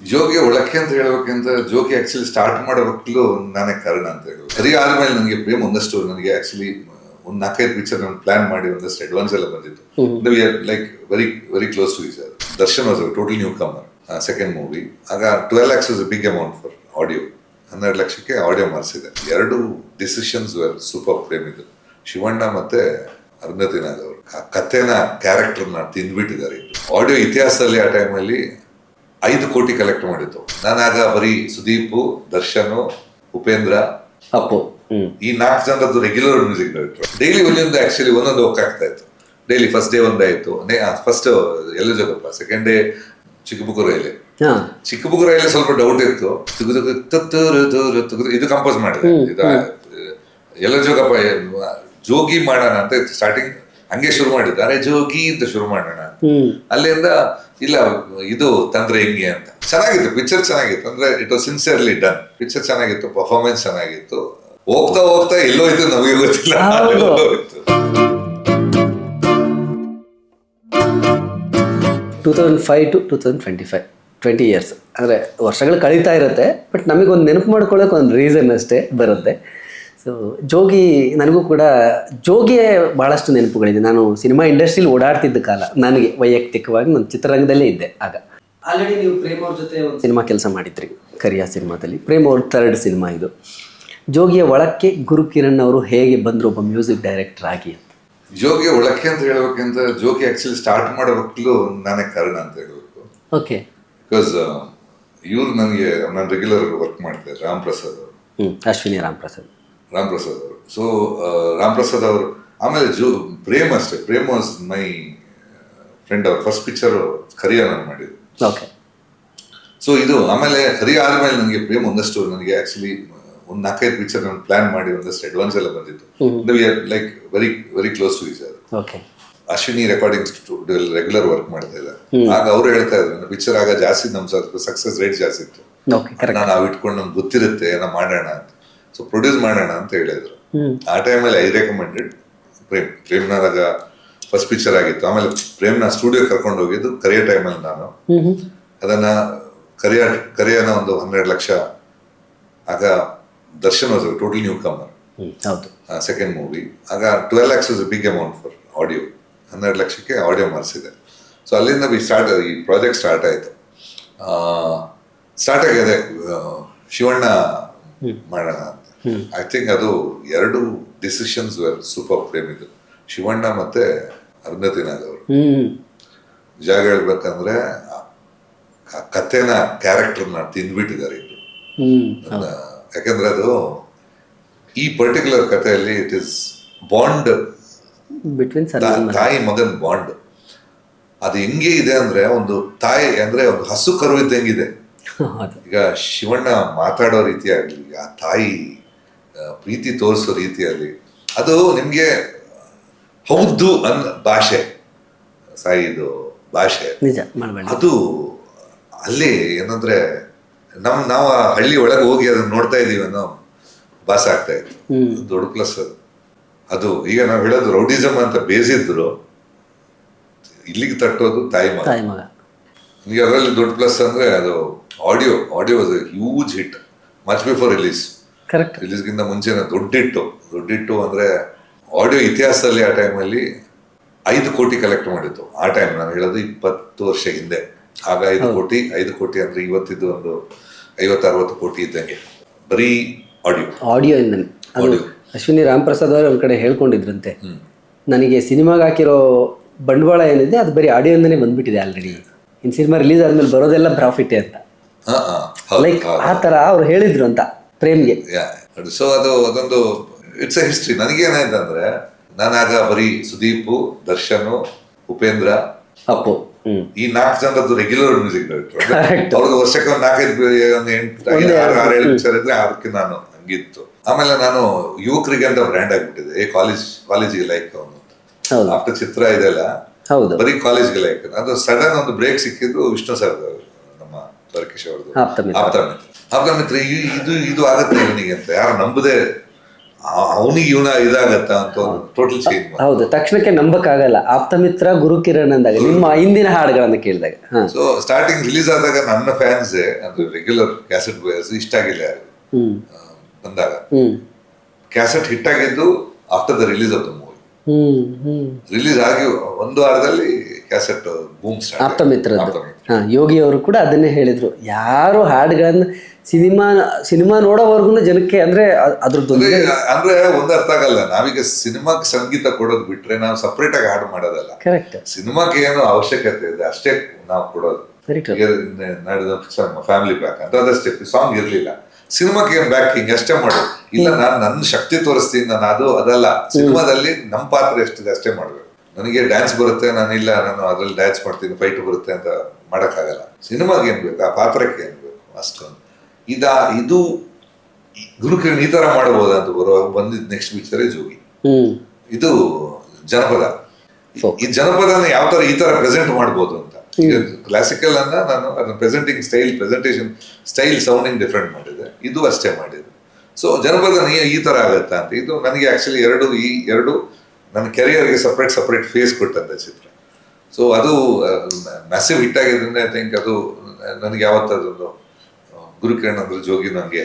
ಜೋಗಿ ಒಳಕ್ಕೆ ಅಂತ ಹೇಳ್ಬೇಕಂತ ಜೋಗಿ ಆಕ್ಚುಲಿ ಸ್ಟಾರ್ಟ್ ಮಾಡೋವಾಗ್ಲೂ ನಾನೇ ಕಾರಣ ಅಂತ ಹೇಳಿ ಸರಿ ಆದ್ಮೇಲೆ ನನಗೆ ಪ್ರೇಮ್ ಒಂದಷ್ಟು ನನಗೆ ಆಕ್ಚುಲಿ ಒಂದು ನಾಲ್ಕೈದು ಪಿಕ್ಚರ್ ನಾನು ಪ್ಲಾನ್ ಮಾಡಿ ಒಂದಷ್ಟು ಅಡ್ವಾನ್ಸ್ ಎಲ್ಲ ಬಂದಿತ್ತು. Like very very close to is Darshan was total newcomer second movie ಆಗ twelve lakhs was big amount for audio ಹನ್ನೆರಡು ಲಕ್ಷಕ್ಕೆ ಆಡಿಯೋ ಮಾಡಿಸಿದೆ. ಎರಡು ಡಿಸಿಷನ್ಸ್ ವೆರ್ ಸೂಪರ್ ಪ್ರೇಮ್ ಇದು ಶಿವಣ್ಣ ಮತ್ತೆ ಅರುಂಧತಿ ನಾಗ್ ಅವರು. ಆ ಕಥೆನ ಕ್ಯಾರೆಕ್ಟರ್ನ ತಿಂದ್ಬಿಟ್ಟಿದ್ದಾರೆ ಆಡಿಯೋ ಇತಿಹಾಸದಲ್ಲಿ ಆ ಟೈಮಲ್ಲಿ ಐದು ಕೋಟಿ ಕಲೆಕ್ಟ್ ಮಾಡಿತ್ತು ನಾನಾಗ ಬರೀ ಸುದೀಪ್ ದರ್ಶನ್ ಉಪೇಂದ್ರ ಅಪ್ಪು. ಈ ನಾಲ್ಕು ಜನರದ್ದು ರೆಗ್ಯುಲರ್ ಮ್ಯೂಸಿಕ್ ಡೈರೆಕ್ಟರ್ ಡೈಲಿ ಒಂದೊಂದು ಆಕ್ಚುಲಿ ಒಂದೊಂದು ಹೋಗ್ತಾ ಇತ್ತು. ಡೈಲಿ ಫಸ್ಟ್ ಡೇ ಒಂದಾಯ್ತು ಫಸ್ಟ್ ಎಲ್ಲ ಜಗಪ್ಪ ಸೆಕೆಂಡ್ ಡೇ ಚಿಕ್ಕಬುಕ್ಕೂರಲ್ಲಿ ಹಾ. ಚಿಕ್ಕಬುಕ್ಕೂರಲ್ಲಿ ಸ್ವಲ್ಪ ಡೌಟ್ ಇತ್ತು. ಇದು ಕಂಪೋಸ್ ಮಾಡಿದೆ. ಇದು ಎಲ್ಲ ಜೋಗಪ್ಪ ಜೋಗಿ ಮಾಡೋಣ ಅಂತ ಸ್ಟಾರ್ಟಿಂಗ್ ಹಂಗೆ ಶುರು ಮಾಡಿದ್ದು. ಅರೆ ಜೋಗಿ ಅಂತ ಶುರು ಮಾಡೋಣ. ಅಲ್ಲಿಂದ ಇಲ್ಲ ಇದು ತಂದ್ರೆ ಹೆಂಗೆ ಅಂತ. ಚೆನ್ನಾಗಿತ್ತು ಪಿಕ್ಚರ್ ಚೆನ್ನಾಗಿತ್ತು. ಅಂದ್ರೆ it was sincerely done picture ಚೆನ್ನಾಗಿತ್ತು ಪರ್ಫಾರ್ಮೆನ್ಸ್ ಚೆನ್ನಾಗಿತ್ತು. ಹೋಗ್ತಾ ಹೋಗ್ತಾ ಎಲ್ಲೋ ಇದು ನಮಗೆ ಗೊತ್ತಿಲ್ಲ. Two thousand five to two thousand twenty five twenty years ಅಂದರೆ ವರ್ಷಗಳು ಕಳೀತಾ ಇರುತ್ತೆ ಬಟ್ ನಮಗೊಂದು ನೆನಪು ಮಾಡ್ಕೊಳ್ಳೋಕೆ ಒಂದು ರೀಸನ್ ಅಷ್ಟೇ ಬರುತ್ತೆ. ಸೊ ಜೋಗಿ ನನಗೂ ಕೂಡ ಜೋಗಿಯೇ ಭಾಳಷ್ಟು ನೆನಪುಗಳಿದೆ. ನಾನು ಸಿನಿಮಾ ಇಂಡಸ್ಟ್ರಿಲಿ ಓಡಾಡ್ತಿದ್ದ ಕಾಲ ನನಗೆ ವೈಯಕ್ತಿಕವಾಗಿ ನಾನು ಚಿತ್ರರಂಗದಲ್ಲೇ ಇದ್ದೆ ಆಗ. ಆಲ್ರೆಡಿ ನೀವು ಪ್ರೇಮ್ ಅವ್ರ ಜೊತೆ ಒಂದು ಸಿನಿಮಾ ಕೆಲಸ ಮಾಡಿದ್ರಿ ಕರಿಯಾ ಸಿನಿಮಾದಲ್ಲಿ. ಪ್ರೇಮ್ ಅವ್ರ ಥರ್ಡ್ ಸಿನಿಮಾ ಇದು. ಜೋಗಿಯ ಒಳಕ್ಕೆ ಗುರು ಕಿರಣ್ ಅವರು ಹೇಗೆ ಬಂದರು ಒಬ್ಬ ಮ್ಯೂಸಿಕ್ ಡೈರೆಕ್ಟರ್ ಆಗಿ ಅಂತ? ಜೋಗಿಯ ಒಳಕ್ಕೆ ಅಂತ ಹೇಳ್ಬೇಕಂತ ಜೋಗಿ ಆ್ಯಕ್ಚುಲಿ ಸ್ಟಾರ್ಟ್ ಮಾಡೋಕ್ಕೂ ನಾನೇ ಕಾರಣ ಅಂತ ಹೇಳಬೇಕು. ಓಕೆ ಬಿಕಾಸ್ ಇವರು ನನಗೆ ನಾನು ರೆಗ್ಯುಲರ್ ವರ್ಕ್ ಮಾಡ್ತಾರೆ ರಾಮ್ ಪ್ರಸಾದ್ ಅವರು. ಹ್ಞೂ ಅಶ್ವಿನಿ ರಾಮ್ ಪ್ರಸಾದ್ ರಾಮ್ ಪ್ರಸಾದ್ ಅವರು. ಸೊ ರಾಮ್ ಪ್ರಸಾದ್ ಅವರು ಆಮೇಲೆ ಜೂ ಪ್ರೇಮ್ ಅಷ್ಟೇ. ಪ್ರೇಮ್ ವಾಸ್ ಮೈ ಫ್ರೆಂಡ್ ಅವರು. ಫಸ್ಟ್ ಪಿಕ್ಚರ್ ಕರಿಯ ನಾನು ಮಾಡಿದ್ದು. ಸೊ ಇದು ಆಮೇಲೆ ಕರಿಯ ಆದ್ಮೇಲೆ ನನಗೆ ಪ್ರೇಮ್ ಒಂದಷ್ಟು ನನಗೆ ಆಕ್ಚುಲಿ ಒಂದು ನಾಲ್ಕೈದು ಪಿಕ್ಚರ್ ನಾನು ಪ್ಲಾನ್ ಮಾಡಿ ಒಂದಷ್ಟು ಅಡ್ವಾನ್ಸ್ ಎಲ್ಲ ಬಂದಿತ್ತು. Like very very close to is okay Ashwini recording regular work ಮಾಡ್ತಾ ಇಲ್ಲ ಆಗ ಅವ್ರು ಹೇಳ್ತಾ ಇದ್ರು ಪಿಕ್ಚರ್ ಆಗ ಜಾಸ್ತಿ ನಮ್ಮ ಸಕ್ಸಸ್ ರೇಟ್ ಜಾಸ್ತಿ ಇತ್ತು. ನಾನು ಅವ್ ಇಟ್ಕೊಂಡು ನಮ್ಗೆ ಗೊತ್ತಿರುತ್ತೆ ಏನೋ ಮಾಡೋಣ ಅಂತ. ಸೊ ಪ್ರೊಡ್ಯೂಸ್ ಮಾಡೋಣ ಅಂತ ಹೇಳಿದ್ರು. ಆ ಟೈಮಲ್ಲಿ ಐ ರೆಕಮೆಂಡೆಡ್ ಪ್ರೇಮ್ ಪ್ರೇಮ್ನಾದಾಗ ಫಸ್ಟ್ ಪಿಕ್ಚರ್ ಆಗಿತ್ತು. ಆಮೇಲೆ ಪ್ರೇಮ್ನ ಸ್ಟುಡಿಯೋ ಕರ್ಕೊಂಡು ಹೋಗಿದ್ದು ಕರಿಯ ಟೈಮಲ್ಲಿ ನಾನು. ಅದನ್ನ ಕರಿಯ ಕರಿಯನ ಒಂದು ಹನ್ನೆರಡು ಲಕ್ಷ ಆಗ Darshan was total newcomer ಹೌದು. ಸೆಕೆಂಡ್ ಮೂವಿ ಆಗ twelve lakhs is big amount for audio ಹನ್ನೆರಡು ಲಕ್ಷಕ್ಕೆ ಆಡಿಯೋ ಮಾಡಿಸಿದೆ. ಸೊ ಅಲ್ಲಿಂದ ಬಿ ಸ್ಟಾರ್ಟ್ ಈ ಪ್ರಾಜೆಕ್ಟ್ ಸ್ಟಾರ್ಟ್ ಆಯಿತು. ಸ್ಟಾರ್ಟ್ ಆಗಿದೆ ಶಿವಣ್ಣ ಮಾಡೋಣ ಐ ಥಿಂಕ್ ಅದು ಎರಡು ಡಿಸಿಷನ್ಸ್ ವೆರ್ ಸೂಪರ್ ಪ್ರೇಮ್ ಇದು ಶಿವಣ್ಣ ಮತ್ತೆ ಅರುಂಧತಿ ನಾಗ್ ಅವರು ಜಾಗ ಹೇಳ್ಬೇಕಂದ್ರೆ ಆ ಕಥೆನ ಕ್ಯಾರೆಕ್ಟರ್ನ ತಿಂದ್ಬಿಟ್ಟಿದ್ದಾರೆ ಇಬ್ರು. ಯಾಕಂದ್ರೆ ಅದು ಈ ಪರ್ಟಿಕ್ಯುಲರ್ ಕಥೆಯಲ್ಲಿ it is bond between sir ತಾಯಿ ಮಗನ್ ಬಾಂಡ್ ಅದು ಹೆಂಗೆ ಇದೆ ಅಂದ್ರೆ ಒಂದು ತಾಯಿ ಅಂದ್ರೆ ಒಂದು ಹಸು ಕರು ಇದ್ದಂಗಿದೆ ಈಗ ಶಿವಣ್ಣ ಮಾತಾಡೋ ರೀತಿ ಆಗ್ಲಿ ಆ ತಾಯಿ ಪ್ರೀತಿ ತೋರಿಸೋ ರೀತಿಯಲ್ಲಿ. ಅದು ನಿಮಗೆ ಹೌದು ಅನ್ ಭಾಷೆ. ಸಾಯಿದು ಭಾಷೆ. ನಿಜ ಮಾಡಬೇಡ ಅದು ಅಲ್ಲಿ ಏನಂದ್ರೆ ನಮ್ ನಾವು ಆ ಹಳ್ಳಿ ಒಳಗೆ ಹೋಗಿ ಅದನ್ನ ನೋಡ್ತಾ ಇದೀವಿ ಅನ್ನೋ ಭಾಸ ಆಗ್ತಾ ಇತ್ತು. ದೊಡ್ಡ ಪ್ಲಸ್ ಅದು. ಅದು ಈಗ ನಾವು ಹೇಳೋದು ರೌಡಿಸಮ್ ಅಂತ ಬೇಸಿದ್ರು ಇಲ್ಲಿಗೆ ತಟ್ಟೋದು ತಾಯಿ ಮಗ. ನಿಮಗೆ ಮಗ. ಅದರಲ್ಲಿ ದೊಡ್ಡ ಪ್ಲಸ್ ಅಂದ್ರೆ ಅದು audio audio was huge hit much before release correct ರಿಲೀಸ್ಗಿಂತ ಮುಂಚೆನೇ ದೊಡ್ಡಿಟ್ಟು ದೊಡ್ಡಿಟ್ಟು ಅಂದ್ರೆ ಆಡಿಯೋ ಇತಿಹಾಸದಲ್ಲಿ ಆ ಟೈಮಲ್ಲಿ ಐದು ಕೋಟಿ ಕಲೆಕ್ಟ್ ಮಾಡಿತ್ತು. ಆ ಟೈಮ್ ನಾನು ಹೇಳೋದು ಇಪ್ಪತ್ತು ವರ್ಷ ಹಿಂದೆ. ಆಗ ಐದು ಕೋಟಿ ಐದು ಕೋಟಿ ಅಂದ್ರೆ ಇವತ್ತಿದ್ದು ಒಂದು ಐವತ್ತು ಅರವತ್ತು ಕೋಟಿ ಇದ್ದಂಗೆ. ಬರೀ ಆಡಿಯೋ ಆಡಿಯೋ ಅದು ಅಶ್ವಿನಿ ರಾಮ್ ಪ್ರಸಾದ್ ಅವರು ಒಂದು ಕಡೆ ಹೇಳ್ಕೊಂಡಿದ್ರಂತೆ. ನನಗೆ ಸಿನಿಮಾಗೆ ಹಾಕಿರೋ ಬಂಡವಾಳ ಏನಿದೆ ಅದು ಬರೀ ಆಡಿಯೋಯಿಂದನೇ ಬಂದ್ಬಿಟ್ಟಿದೆ ಆಲ್ರೆಡಿ ಇನ್ನು ಸಿನಿಮಾ ರಿಲೀಸ್ ಆದ್ಮೇಲೆ ಬರೋದೆಲ್ಲ ಪ್ರಾಫಿಟೇ ಅಂತ. ಲೈಕ್ ಆ ಥರ ಅವ್ರು ಹೇಳಿದ್ರು ಅಂತ. ಪ್ರೇಮ್ಗೆ. ಸೊ ಅದು ಅದೊಂದು ಇಟ್ಸ್ ಎ ಹಿಸ್ಟ್ರಿ ನನಗೇನಾಯ್ತು ಅಂದ್ರೆ ನಾನಾಗ ಬರೀ ಸುದೀಪ್ ದರ್ಶನ್ ಉಪೇಂದ್ರ ಅಪ್ಪು. ಈ ನಾಲ್ಕು ಜನರದ್ದು ರೆಗ್ಯುಲರ್ ಮ್ಯೂಸಿಕ್ ಡೈರೆಕ್ಟರ್. ಅವ್ರದ್ದು ವರ್ಷಕ್ಕೆ ಒಂದು ನಾಲ್ಕೈದು ಒಂದು ಎಂಟು ಐದು, ಆರು ಆರು. ಏಳು ಪಿಕ್ಚರ್ ಇದ್ರೆ ಅದಕ್ಕೆ ನಾನು ಹಂಗಿತ್ತು. ಆಮೇಲೆ ನಾನು ಯುವಕರಿಗೆ ಅಂತ ಬ್ರ್ಯಾಂಡ್ ಆಗಿಬಿಟ್ಟಿದೆ. ಏ ಕಾಲೇಜ್ ಕಾಲೇಜಿಗೆ ಲೈಕ್ ಅವನು ಹೌದು. ಆಫ್ಟರ್ ಚಿತ್ರ ಇದೆಲ್ಲ ಹೌದು. ಬರೀ ಕಾಲೇಜ್ಗೆ ಲೈಕ್ ಅದು ಸಡನ್ ಒಂದು ಬ್ರೇಕ್ ಸಿಕ್ಕಿದ್ದು ವಿಷ್ಣು ಸರ್ ನಮ್ಮ ದ್ವಾರಕೀಶ್ ಅವ್ರದ್ದು. ಆಪ್ತ ಮಿತ್ರ. ಆಪ್ತ ಮಿತ್ರ ಆಪ್ತ ಮಿತ್ರ ಈ- ಇದು ಇದು ಆಗತ್ತೆ ಇವನಿಗೆ ಅಂತ. ಯಾರು ನಂಬದೆ ಅವನಿಗೆ ಇವನ ಇದಾಗತ್ತ ಅಂತ ಟೋಟಲ್ ಚೇಂಜ್ ಹೌದು ತಕ್ಷಣಕ್ಕೆ ನಂಬಕ್ಕಾಗಲ್ಲ. ಆಪ್ತಮಿತ್ರ ಗುರುಕಿರಣ್ ಅಂದಾಗ ನಿಮ್ಮ ಹಿಂದಿನ ಹಾಡುಗಳನ್ನು ಕೇಳಿದಾಗ. ಸೊ ಸ್ಟಾರ್ಟಿಂಗ್ ರಿಲೀಸ್ ಆದಾಗ ನನ್ನ ಫ್ಯಾನ್ಸ್ ಅಂದ್ರೆ ರೆಗ್ಯುಲರ್ ಕ್ಯಾಸೆಟ್ ಬಾಯರ್ಸ್ ಇಷ್ಟ ಆಗಿಲ್ಲ ಯಾರು. ಬಂದಾಗ. ಕ್ಯಾಸೆಟ್ ಹಿಟ್ ಆಗಿದ್ದು after the release of the movie release ಆಗಿ ಒಂದು ವಾರದಲ್ಲಿ ಕ್ಯಾಸೆಟ್ ಬೂಮ್ ಸ್ಟಾರ್ಟ್ ಆಪ್ತಮಿತ್ರದ್ದು. ಹಾ ಯೋಗಿ ಅವರು ಕೂಡ ಅದನ್ನೇ ಹೇಳಿದ್ರು. ಯಾರು ಹಾಡುಗಳನ್ನ ಸಿನಿಮಾ ಸಿನಿಮಾ ನೋಡೋವರೆಗೂ ಜನಕ್ಕೆ ಅಂದ್ರೆ ಅದ್ರದ್ದು ಅಂದ್ರೆ ಒಂದರ್ಥ ಒಂದು ಅರ್ಥ ಆಗಲ್ಲ. ನಾವೀಗ ಸಿನಿಮಾಕ್ಕೆ ಸಂಗೀತ ಕೊಡೋದು ಬಿಟ್ರೆ ನಾವು ಸಪ್ರೇಟ್ ಆಗಿ ಹಾಡು ಮಾಡೋದಲ್ಲ. ಕರೆಕ್ಟ್ ಸಿನಿಮಾಕ್ಕೆ ಏನು ಅವಶ್ಯಕತೆ ಇದೆ ಅಷ್ಟೇ ನಾವು ಕೊಡೋದು. ನಡೆದ ಫ್ಯಾಮಿಲಿ ಬ್ಯಾಕ್ ಅಂತ ಅದಷ್ಟೇ ಸಾಂಗ್ ಇರಲಿಲ್ಲ. ಸಿನಿಮಾಕ್ಕೆ ಏನ್ ಬ್ಯಾಕಿಂಗ್ ಅಷ್ಟೇ ಮಾಡು ಇಲ್ಲ ನಾನು ನನ್ನ ಶಕ್ತಿ ತೋರಿಸ್ತೀನಿ ನಾನು ಅದು ಅದಲ್ಲ. ಸಿನಿಮಾದಲ್ಲಿ ನಮ್ಮ ಪಾತ್ರ ಎಷ್ಟಿದೆ ಅಷ್ಟೇ ಮಾಡ್ಬೇಕು ನನಗೆ ಡ್ಯಾನ್ಸ್ ಬರುತ್ತೆ ನಾನು ಇಲ್ಲ ನಾನು ಅದ್ರಲ್ಲಿ ಡ್ಯಾನ್ಸ್ ಮಾಡ್ತೀನಿ ಫೈಟ್ ಬರುತ್ತೆ ಅಂತ ಮಾಡೋಕ್ಕಾಗಲ್ಲ. ಸಿನಿಮಾಗೆ ಏನ್ ಬೇಕು? ಆ ಪಾತ್ರಕ್ಕೆ ಏನ್ ಬೇಕು? ಅಷ್ಟೊಂದು. ಇದ ಇದು ಗುರುಕಿರಣ್ ಈ ತರ ಮಾಡಬಹುದು ಅಂತ ಬರುವಾಗ ಬಂದಿದ್ ನೆಕ್ಸ್ಟ್ ಪಿಕ್ಚರೇ ಜೋಗಿ. ಇದು ಜನಪದ. ಈ ಜನಪದನ ಯಾವ ತರ ಈ ತರ ಪ್ರೆಸೆಂಟ್ ಮಾಡ್ಬೋದು ಅಂತ. ಕ್ಲಾಸಿಕಲ್ ಅನ್ನ ನಾನು ಅದನ್ನ presenting style presentation style sounding different ಮಾಡಿದೆ. ಇದು ಅಷ್ಟೇ ಮಾಡಿದೆ. ಸೊ ಜನಪದ ಈ- ಈ ತರ ಆಗುತ್ತಾ ಅಂತ. ಇದು ನನಗೆ ಆಕ್ಚುಲಿ ಎರಡು ಈ ಎರಡು ನನ್ನ ಕೆರಿಯರ್ಗೆ ಸಪ್ರೇಟ್ ಸಪ್ರೇಟ್ ಫೇಸ್ ಕೊಟ್ಟಂತ ಚಿತ್ರ. ಸೊ ಅದು ಮ್ಯಾಸಿವ್ ಹಿಟ್ ಆಗಿದ್ದರಿಂದ ಐ ಥಿಂಕ್ ಅದು ನನಗೆ ಯಾವತ್ತದೊಂದು ಗುರುಕಿರಣ್ ಅಂದ್ರೆ ಜೋಗಿ ನನಗೆ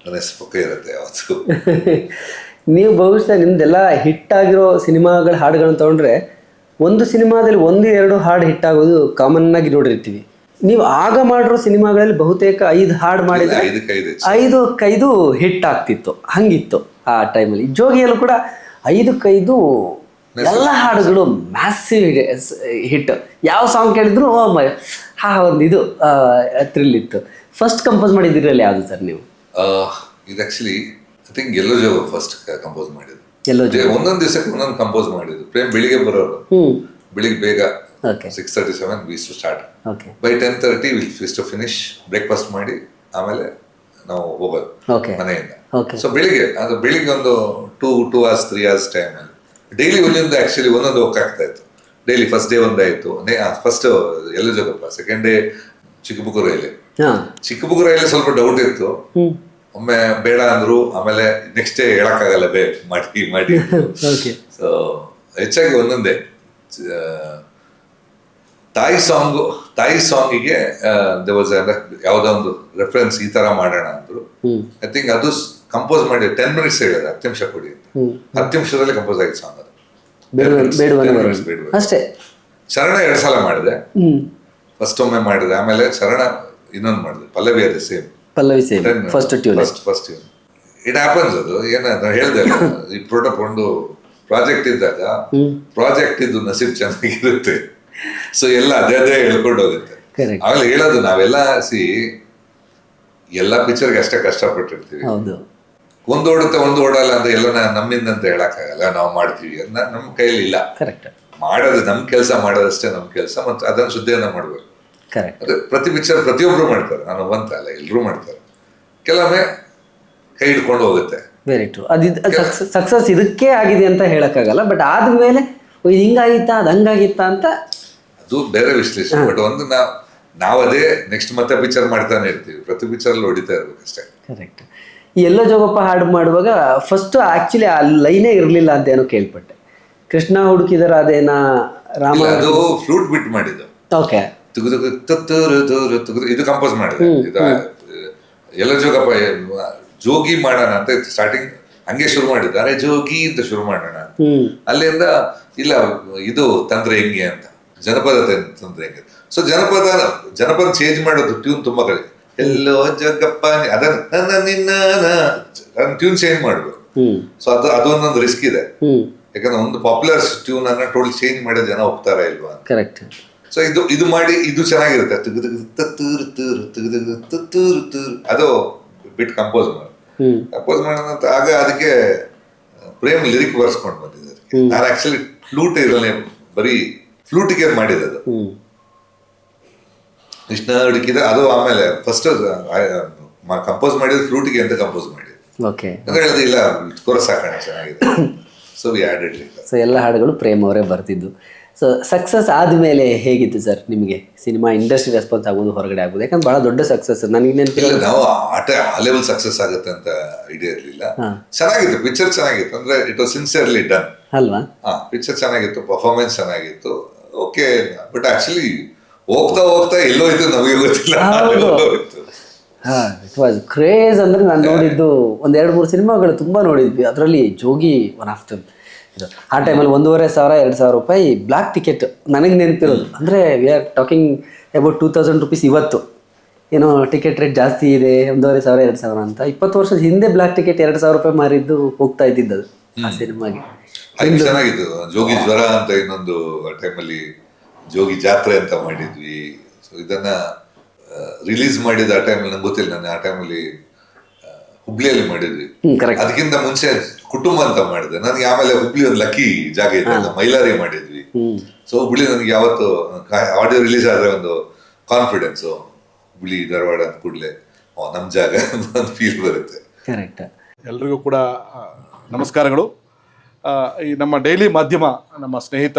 ನನ್ನ ಹೆಸರು ಪಕ್ಕ ಇರುತ್ತೆ ಯಾವತ್ತು. ನೀವು ಬಹುಶಃ ನಿಮ್ದೆಲ್ಲ ಹಿಟ್ ಆಗಿರೋ ಸಿನಿಮಾಗಳ ಹಾಡುಗಳನ್ನ ತಗೊಂಡ್ರೆ ಒಂದು ಸಿನಿಮಾದಲ್ಲಿ ಒಂದು ಎರಡು ಹಾಡು ಹಿಟ್ ಆಗೋದು ಕಾಮನ್ ಆಗಿ ನೋಡಿರ್ತೀವಿ. ನೀವು ಆಗ ಮಾಡಿರೋ ಸಿನಿಮಾಗಳಲ್ಲಿ ಬಹುತೇಕ ಐದು ಹಾಡು ಮಾಡಿದ್ರೆ ಐದು ಐದಕ್ಕೈದು ಹಿಟ್ ಆಗ್ತಿತ್ತು ಹಂಗಿತ್ತು ಆ ಟೈಮಲ್ಲಿ ಜೋಗಿಯಲ್ಲೂ ಕೂಡ ಐದಕ್ಕೈದು ಎಲ್ಲ ಹಾಡುಗಳು ಮ್ಯಾಸಿವ್ ಹಿಟ್ ಯಾವ ಸಾಂಗ್ ಕೇಳಿದ್ರು ಹಾ ಒಂದು ಇದು ಥ್ರಿಲ್ ಇತ್ತು. ಫಸ್ಟ್ ಕಂಪೋಸ್ ಮಾಡಿದ್ದಿರಲ್ಲಿ ಯಾವುದು ಸರ್ ನೀವು? ಇದು ಆ್ಯಕ್ಚುಲಿ ಐ ಥಿಂಕ್ ಎಲ್ಲೋ ಜೋ ಫಸ್ಟ್ ಕಂಪೋಸ್ ಮಾಡಿದ್ದು. ಎಲ್ಲೋ ಜೋ ಒಂದೊಂದು ದಿವಸಕ್ಕೆ ಒಂದೊಂದು ಕಂಪೋಸ್ ಮಾಡಿದ್ದು. ಪ್ರೇಮ್ ಬೆಳಿಗ್ಗೆ ಬರೋರು. ಬೆಳಿಗ್ಗೆ ಬೇಗ okay six thirty seven was to start okay by ten thirty will fees to finish breakfast ಮಾಡಿ ಆಮೇಲೆ ನಾವು ಹೋಗೋದು ಓಕೆ ಮನೆಯಿಂದ. ಸೊ ಬೆಳಿಗ್ಗೆ ಅದು ಬೆಳಿಗ್ಗೆ ಒಂದು two two hours three hours time ಅಲ್ಲಿ. ಡೈಲಿ ಒಂದೊಂದು ಆಕ್ಚುಲಿ ಒಂದೊಂದು ವರ್ಕ್ ಆಗ್ತಾ ಇತ್ತು. ಡೈಲಿ ಫಸ್ಟ್ ಡೇ ಒಂದಾಯ್ತು ಫಸ್ಟ್ ಎಲ್ಲ ಜಗಪ್ಪ ಸೆಕೆಂಡ್ ಡೇ ಚಿಕ್ಕಬುಕ್ಕೂರಲ್ಲಿ ಚಿಕ್ಕಬುಕ್ ಚಿಕ್ಕಬುಕ್ಕೂರಲ್ಲಿ ಸ್ವಲ್ಪ ಡೌಟ್ ಇತ್ತು. ಒಮ್ಮೆ ಬೇಡ ಅಂದ್ರು ಆಮೇಲೆ ನೆಕ್ಸ್ಟ್ ಡೇ ಹೇಳಕ್ಕಾಗಲ್ಲ ಬೇ ಮಾಡಿ ಮಾಡಿ. ಸೊ ಹೆಚ್ಚಾಗಿ ಒಂದೊಂದೇ. ತಾಯಿ ಸಾಂಗ್ ತಾಯಿ ಸಾಂಗಿಗೆ ದೇ ವಾಸ್ ಯಾವುದೋ ಒಂದು ರೆಫರೆನ್ಸ್ ಈ ತರ ಮಾಡೋಣ ಅಂದ್ರು. ಐ ಥಿಂಕ್ ಅದು ಕಂಪೋಸ್ ಮಾಡಿ ಟೆನ್ ಮಿನಿಟ್ಸ್ ಹೇಳಿದ್ರೆ ಹತ್ತು ನಿಮಿಷ ಕೊಡಿ ಅಂತ. ಹತ್ತು ನಿಮಿಷದಲ್ಲಿ ಕಂಪೋಸ್ ಆಗಿದೆ ಸಾಂಗ್ ಅದು. ಅಷ್ಟೇ. ಶರಣ ಎರಡು ಸಲ ಮಾಡಿದೆ. ಫಸ್ಟ್ ಒಮ್ಮೆ ಮಾಡಿದೆ ಆಮೇಲೆ ಶರಣ ಇನ್ನೊಂದು ಮಾಡಿದೆ ಪಲ್ಲವಿ ಅದೇ same Pallavi same first tune first first tune it happens ಅದು ಏನ ನಾನು ಹೇಳ್ದೆ ಈ ಪ್ರೊಡಕ್ಟ್ ಒಂದು ಪ್ರಾಜೆಕ್ಟ್ ಇದ್ದಾಗ ಪ್ರಾಜೆಕ್ಟ್ ಇದ್ದು ನಸೀಬ್ ಚೆನ್ನಾಗಿರುತ್ತೆ. ಸೊ ಎಲ್ಲ ಅದೇ ಅದೇ ಹೇಳ್ಕೊಂಡು ಹೋಗುತ್ತೆ. ಆಮೇಲೆ ಹೇಳೋದು ನಾವೆಲ್ಲ ಸಿ ಎಲ್ಲ ಪಿಕ್ಚರ್ಗೆ ಅಷ್ಟೇ ಕಷ್ಟಪಟ್ಟಿರ್ತೀವಿ. ಒಂದು ಓಡುತ್ತೆ ಒಂದು ಓಡಲ್ಲ ಅಂತ ಎಲ್ಲ ನಮ್ಮಿಂದ ಅಂತ ಹೇಳಕ್ಕಾಗಲ್ಲ ನಾವು ಮಾಡ್ತೀವಿ ಅಂತ ನಮ್ಮ ಕೈಯಲ್ಲಿ ಇಲ್ಲ. ಕರೆಕ್ಟ್ ಮಾಡೋದು ನಮ್ಮ ಕೆಲಸ ಮಾಡೋದಷ್ಟೇ ನಮ್ಮ ಕೆಲಸ ಮತ್ತು ಅದನ್ನು ಶುದ್ಧಿಯನ್ನ ಮಾಡ್ಬೇಕು. ಅದೇ ಪ್ರತಿ ಪಿಕ್ಚರ್ ಪ್ರತಿಯೊಬ್ರು ಮಾಡ್ತಾರೆ ನಾನು ಒಬ್ಬಂತ ಅಲ್ಲ ಎಲ್ಲರೂ ಮಾಡ್ತಾರೆ. ಕೆಲವೊಮ್ಮೆ ಕೈ ಹಿಡ್ಕೊಂಡು ಹೋಗುತ್ತೆ. ವೆರಿ ಟ್ರೂ ಅದು ಸಕ್ಸಸ್ ಇದಕ್ಕೆ ಆಗಿದೆ ಅಂತ ಹೇಳಕ್ಕಾಗಲ್ಲ ಬಟ್ ಆದ್ಮೇಲೆ ಇದು ಹಿಂಗಾಗಿತ್ತಾ ಅದು ಹಂಗಾಗಿತ್ತಾ ಅಂತ ಅದು ಬೇರೆ ವಿಶ್ಲೇಷಣೆ ಬಟ್ ಒಂದು ನಾವು ನಾವು ಅದೇ ನೆಕ್ಸ್ಟ್ ಮತ್ತೆ ಪಿಕ್ಚರ್ ಮಾಡ್ತಾನೆ ಇರ್ತೀವಿ. ಪ್ರತಿ ಪಿಕ್ಚರ್ ಹೊಡಿತಾ ಇರ್ಬೇಕಷ್ಟೇ. ಕರೆಕ್ಟ್ ಈ ಎಲ್ಲೋ ಜೋಗಪ್ಪ ಹಾಡು ಮಾಡುವಾಗ ಫಸ್ಟ್ ಆಕ್ಚುಲಿ ಆ ಲೈನೇ ಇರಲಿಲ್ಲ ಅಂತ ಏನೋ ಕೇಳ್ಪಟ್ಟೆ. ಕೃಷ್ಣ ಹುಡುಕಿದರ ಅದೇನ ರಾಮ ಅದು ಫ್ಲೂಟ್ ಬಿಟ್ ಮಾಡಿದ್ದು. ಓಕೆ ತುಗು ತುತ್ತೂರು ತೂರು ತುಗು ಇದು ಕಂಪೋಸ್ ಮಾಡಿದೆ. ಇದು ಎಲ್ಲ ಜೋಗಪ್ಪ ಜೋಗಿ ಮಾಡೋಣ ಅಂತ ಸ್ಟಾರ್ಟಿಂಗ್ ಹಂಗೆ ಶುರು ಮಾಡಿದ್ದು ಅರೆ ಜೋಗಿ ಅಂತ ಶುರು ಮಾಡೋಣ. ಅಲ್ಲಿಂದ ಇಲ್ಲ ಇದು ತಂದ್ರೆ ಹೆಂಗೆ ಅಂತ. ಜನಪದ ತಂದ್ರೆ ಹೆಂಗೆ ಸೊ ಜನಪದ ಜನಪದ ಚೇಂಜ್ ಮಾಡೋದು ಟ್ಯೂನ್ ತುಂಬಾ ಕಡೆ ಎಲ್ಲೋ ಜಗ್ಗಪ್ಪ. ಅದನ್ನ ನನ್ನ ನಿನ್ನ ಟ್ಯೂನ್ ಚೇಂಜ್ ಮಾಡ್ಬೇಕು. ಸೊ ಅದು ಅದೊಂದೊಂದು ರಿಸ್ಕ್ ಇದೆ. ಯಾಕಂದ್ರೆ ಒಂದು ಪಾಪ್ಯುಲರ್ ಟ್ಯೂನ್ ಅನ್ನ ಟೋಟಲ್ ಚೇಂಜ್ ಮಾಡೋ ಜನ ಒಪ್ತಾರ ಇಲ್ವಾ ಕರೆಕ್ಟ್ ಸೊ ಇದು ಇದು ಮಾಡಿ ಇದು ಚೆನ್ನಾಗಿರುತ್ತೆ. ತುಗು ತುಗು ತತ್ತೂರು ತೂರು ತುಗು ತುಗು ತತ್ತೂರು ತೂರು ಅದು ಬಿಟ್ ಕಂಪೋಸ್ ಮಾಡಿ. ಕಂಪೋಸ್ ಮಾಡೋಣ ಅಂತ ಆಗ ಅದಕ್ಕೆ ಪ್ರೇಮ್ ಲಿರಿಕ್ ಬರ್ಸ್ಕೊಂಡು ಬಂದಿದ್ದಾರೆ ನಾನು ಆಕ್ಚುಲಿ ಫ್ಲೂಟ್ ಇರಲ್ಲ ಬರೀ ಫ್ಲೂಟಿಗೆ ಮಾಡಿದೆ ಅದು. ಹ್ಮ್. ಕೃಷ್ಣ ಹುಡುಕಿದ ಅದು ಆಮೇಲೆ ಫಸ್ಟ್ ಕಂಪೋಸ್ ಮಾಡಿದ್ರು ಫ್ಲೂಟಿಗೆ ಅಂತ ಕಂಪೋಸ್ ಮಾಡಿದ್ದು. ಓಕೆ ಇಲ್ಲ ಕೋರಸ್ ಹಾಕೋಣ ಚೆನ್ನಾಗಿದೆ. ಸೊ ಸೊ ಎಲ್ಲ ಹಾಡುಗಳು ಪ್ರೇಮ್ ಅವರೇ ಬರ್ತಿದ್ದು. ಸೊ ಸಕ್ಸಸ್ ಆದ್ಮೇಲೆ ಹೇಗಿತ್ತು ಸರ್ ನಿಮಗೆ? ಸಿನಿಮಾ ಇಂಡಸ್ಟ್ರಿ ರೆಸ್ಪಾನ್ಸ್ ಆಗೋದು ಹೊರಗಡೆ ಆಗೋದು. ಯಾಕಂದ್ರೆ ಬಹಳ ದೊಡ್ಡ ಸಕ್ಸಸ್ ನನಗೆ ನೆನಪಿಲ್ಲ ನಾವು ಆಟ ಆ ಲೆವೆಲ್ ಸಕ್ಸಸ್ ಆಗುತ್ತೆ ಅಂತ ಐಡಿಯಾ ಇರಲಿಲ್ಲ. ಚೆನ್ನಾಗಿತ್ತು ಪಿಕ್ಚರ್ ಚೆನ್ನಾಗಿತ್ತು. ಅಂದ್ರೆ ಇಟ್ ವಾಸ್ ಸಿನ್ಸಿಯರ್ಲಿ ಡನ್ ಅಲ್ವಾ? ಹಾ ಪಿಕ್ಚರ್ ಚೆನ್ನಾಗಿತ್ತು ಪರ್ಫಾರ್ಮೆನ್ಸ್ ಚೆನ್ನಾಗಿತ್ತು. ಓಕೆ ಬಟ್ ಆಕ್ಚುಲಿ ಹೋಗ್ತಾ ಹೋಗ್ತಾ ಎಲ್ಲೋ ಇತ್ತು ನಮಗೆ ಗೊತ್ತಿಲ್ಲ. ಹೌದು. ಎಲ್ಲೋ ಹಾಂ ಇಟ್ ವಾಸ್ ಕ್ರೇಜ್ ಅಂದ್ರೆ ನಾನು ನೋಡಿದ್ದು ಒಂದು ಎರಡು ಮೂರು ಸಿನಿಮಾಗಳು ತುಂಬಾ ನೋಡಿದ್ವಿ. ಅದರಲ್ಲಿ ಜೋಗಿ ಒನ್ ಆಫ್ ದಮ್ ಇದು ಆ ಟೈಮಲ್ಲಿ ಒಂದೂವರೆ ಸಾವಿರ ಎರಡು ಸಾವಿರ ರೂಪಾಯಿ ಬ್ಲ್ಯಾಕ್ ಟಿಕೆಟ್ ನನಗೆ ನೆನಪಿರೋದು. ಅಂದ್ರೆ we are talking about two thousand rupees ಇವತ್ತು. ಏನೋ ಟಿಕೆಟ್ ರೇಟ್ ಜಾಸ್ತಿ ಇದೆ ಒಂದೂವರೆ ಸಾವಿರ ಎರಡು ಸಾವಿರ ಅಂತ. ಇಪ್ಪತ್ತು ವರ್ಷದ ಹಿಂದೆ ಬ್ಲಾಕ್ ಟಿಕೆಟ್ ಎರಡು ಸಾವಿರ ರೂಪಾಯಿ ಮಾರಿದ್ದು ಹೋಗ್ತಾ ಇದ್ದಿದ್ದು ಅದು ಆ ಸಿನಿಮಾಗೆ. ಅದು ಚೆನ್ನಾಗಿತ್ತು. ಜೋಗಿ ಜ್ವರ ಅಂತ ಇನ್ನೊಂದು ಟೈಮಲ್ಲಿ ಜೋಗಿ ಜಾತ್ರೆ ಅಂತ ಮಾಡಿದ್ವಿ. ಸೊ ಇದನ್ನ ರಿಲೀಸ್ ಮಾಡಿದ ಆ ಟೈಮಲ್ಲಿ ನಂಗೆ ಗೊತ್ತಿಲ್ಲ. ನಾನು ಆ ಟೈಮಲ್ಲಿ ಹುಬ್ಳಿಯಲ್ಲಿ ಮಾಡಿದ್ವಿ. ಅದಕ್ಕಿಂತ ಮುಂಚೆ ಕುಟುಂಬ ಅಂತ ಮಾಡಿದೆ. ನನಗೆ ಆಮೇಲೆ ಹುಬ್ಳಿ ಒಂದು ಲಕ್ಕಿ ಜಾಗ ಇದೆ ಮೈಲಾರಿ ಮಾಡಿದ್ವಿ. ಸೊ ಹುಬ್ಳಿ ನನಗೆ ಯಾವತ್ತು ಆಡಿಯೋ ರಿಲೀಸ್ ಆದ್ರೆ ಒಂದು ಕಾನ್ಫಿಡೆನ್ಸ್ ಹುಬ್ಳಿ ಧಾರವಾಡ ಅಂತ ಕೂಡಲೇ ನಮ್ಮ ಜಾಗ ಅಂತ ಫೀಲ್ ಬರುತ್ತೆ. ಕರೆಕ್ಟ್ ಎಲ್ರಿಗೂ ಕೂಡ ನಮಸ್ಕಾರಗಳು. ಆ, ಈ ನಮ್ಮ ಡೈಲಿ ಮಾಧ್ಯಮ ನಮ್ಮ ಸ್ನೇಹಿತ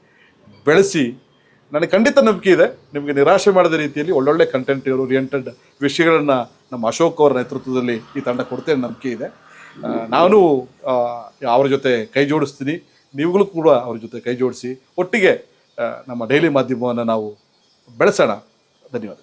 ಬೆಳೆಸಿ, ನನಗೆ ಖಂಡಿತ ನಂಬಿಕೆ ಇದೆ. ನಿಮಗೆ ನಿರಾಶೆ ಮಾಡಿದ ರೀತಿಯಲ್ಲಿ ಒಳ್ಳೊಳ್ಳೆ ಕಂಟೆಂಟ್ ಓರಿಯೆಂಟೆಡ್ ವಿಷಯಗಳನ್ನು ನಮ್ಮ ಅಶೋಕ್ ಅವರ ನೇತೃತ್ವದಲ್ಲಿ ಈ ತಂಡ ಕೊಡ್ತೇನೆ ನಂಬಿಕೆ ಇದೆ. ನಾನು ಅವರ ಜೊತೆ ಕೈ ಜೋಡಿಸ್ತೀನಿ. ನೀವುಗಳು ಕೂಡ ಅವ್ರ ಜೊತೆ ಕೈ ಜೋಡಿಸಿ. ಒಟ್ಟಿಗೆ ನಮ್ಮ ಡೈಲಿ ಮಾಧ್ಯಮವನ್ನು ನಾವು ಬೆಳೆಸೋಣ. ಧನ್ಯವಾದ.